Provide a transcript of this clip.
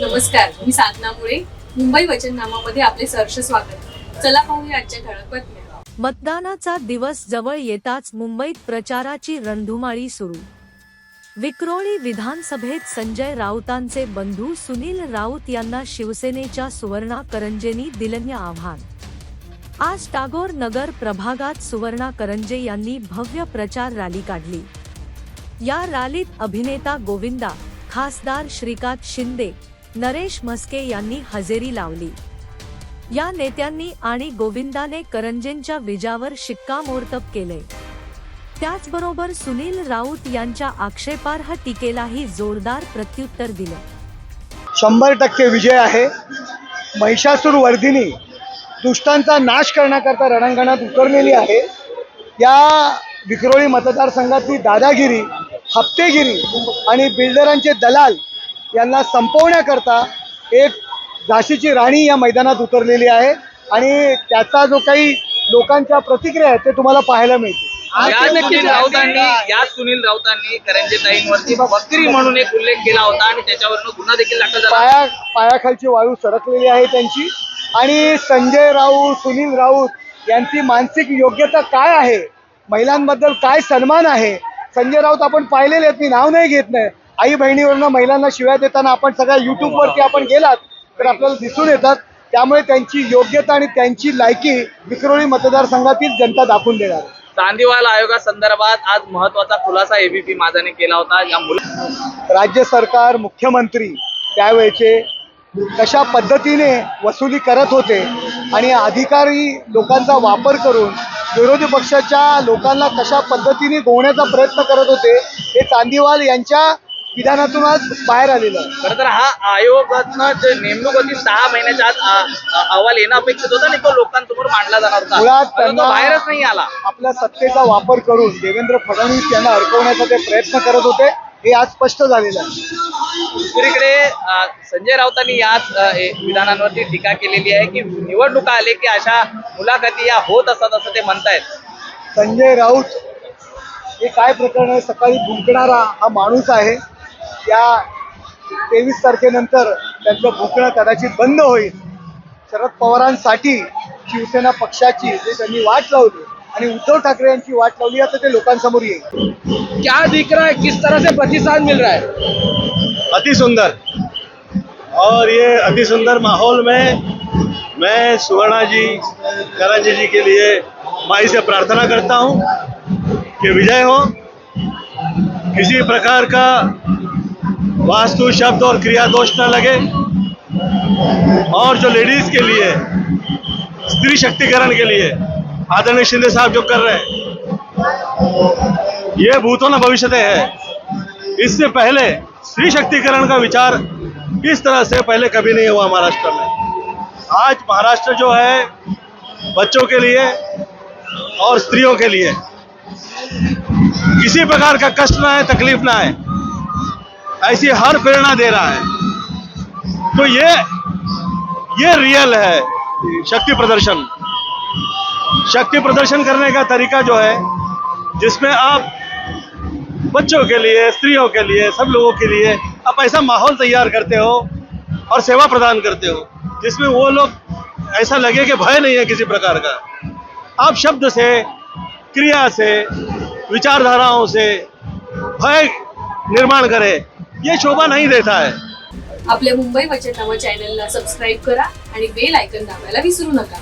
नमस्कार मी साधना मुळे. मुंबई वचननामामध्ये आपले सहर्ष स्वागत. चला पाहूया आजच्या ठळक बातम्या. मतदानाचा दिवस जवळ येताच मुंबईत प्रचाराची रणधुमाळी सुरू. विक्रोळी विधानसभेत संजय राऊतांचे बंधू सुनील राऊत यांना शिवसेनेच्या सुवर्णा करंजेनी दिलन्य आव्हान. आज टागोर नगर प्रभागात सुवर्णा करंजे यांनी भव्य प्रचार रॅली काढली. या रॅलीत अभिनेता गोविंदा खासदार श्रीकांत शिंदे नरेश म्हस्के यांनी हजेरी लावली. या नेत्यांनी आणि गोविंदाने करंजेंच्या विजावर शिक्कामोर्तब केले. त्याचबरोबर सुनील राऊत यांच्या आक्षेपार्ह टीकेलाही जोरदार प्रत्युत्तर दिलं. शंभर टक्के विजय आहे. महिषासूर वर्धिनी दुष्टांचा नाश करण्याकरता रणांगणात उतरलेली आहे. या विक्रोळी मतदारसंघातली दादागिरी हप्तेगिरी आणि बिल्डरांचे दलाल यांना संपवण्याकरता एक झाशीची राणी या मैदानात उतरलेली आहे आणि त्याचा जो काही लोकांच्या प्रतिक्रिया आहेत ते तुम्हाला पाहायला मिळते सुनील राऊतांनी याच सुनील राऊतांनी करंजेताईंवरती म्हणून एक उल्लेख केला होता आणि त्याच्यावरनं गुन्हा देखील दाखल झाला. पाया पायाखालची वाळू सरकलेली आहे त्यांची. आणि संजय राऊत सुनील राऊत यांची मानसिक योग्यता काय आहे? महिलांबद्दल काय सन्मान आहे? संजय राऊत आपण पाहिलेले आहेत मी नाव नाही घेत नाही. आई बहिणीवरनं महिलांना शिव्या देताना आपण सगळ्या युट्यूबवरती आपण गेलात तर आपल्याला दिसून येतात त्यामुळे त्यांची योग्यता आणि त्यांची लायकी विक्रोळी मतदारसंघातील जनता दाखवून देणार. चांदीवाल आयोगासंदर्भात आज महत्त्वाचा खुलासा एबीपी माझाने केला होता या मुला राज्य सरकार मुख्यमंत्री त्यावेळेचे कशा पद्धतीने वसुली करत होते आणि अधिकारी लोकांचा वापर करून विरोधी पक्षाच्या लोकांना कशा पद्धतीने गोवण्याचा प्रयत्न करत होते हे चांदीवाल यांच्या विधानातून आज बाहेर आलेलं. खरं तर हा आयोगातनं जे नेमणूक होती सहा महिन्याच्या आत आ- आ- अहवाल येणं अपेक्षित होतं आणि तो लोकांसमोर मांडला जाणार होता. मुळात परंतु तो त्यांना बाहेरच नाही आला. आपल्या सत्तेचा वापर करून देवेंद्र फडणवीस यांना अडकवण्याचा ते प्रयत्न करत होते हे आज स्पष्ट झालेलं आहे. दुसरीकडे अ, संजय राऊतांनी याच अ, ए- विधानांवरती टीका केलेली आहे की निवडणुका आले की अशा मुलाखती या होत असतात असं ते म्हणतायत. संजय राऊत हे काय प्रकरण आहे? सकाळी भुंकणारा हा माणूस आहे. या तेवीस तारखेनंतर त्यांचं भुंकणं कदाचित बंद होईल. शरद पवारांसाठी शिवसेना पक्षाची जे त्यांनी वाट लावली आणि उद्धव ठाकरे यांची वाट लावली आता ते लोकांसमोर येईल. क्या दिख रहा है? किस तरह से प्रतिसाद मिल रहा है? अति सुंदर। और ये अति सुंदर माहौल में मैं सुवर्णा जी करंजी जी के लिए माई से प्रार्थना करता हूँ कि विजय हो। किसी प्रकार का वास्तु शब्द और क्रिया दोष न लगे। और जो लेडीज़ के लिए, स्त्री शक्तिकरण के लिए, आदरणीय शिंदे साहब जो कर रहे हैं, ये भूतों न भविष्य है। इससे पहले स्त्री शक्तिकरण का विचार इस तरह से पहले कभी नहीं हुआ महाराष्ट्र में। आज महाराष्ट्र जो है, बच्चों के लिए और स्त्रियों के लिए, किसी प्रकार का कष्ट ना है तकलीफ़ ना है ऐसी हर प्रेरणा दे रहा है। तो ये ये रियल है शक्ति प्रदर्शन। शक्ति प्रदर्शन करने का तरीका जो है, जिसमें आप बच्चों के लिए, स्त्रियों के लिए, सब लोगों के लिए आप ऐसा माहौल तैयार करते हो और सेवा प्रदान करते हो, जिसमें वो लोग ऐसा लगे कि भय नहीं है किसी प्रकार का। आप शब्द से, क्रिया से, विचारधाराओं से भय निर्माण करें। ये शोभा नहीं देता है। आपल्या मुंबई वचननामा चॅनलला सबस्क्राईब करा आणि बेल आयकन दाबायला विसरू नका.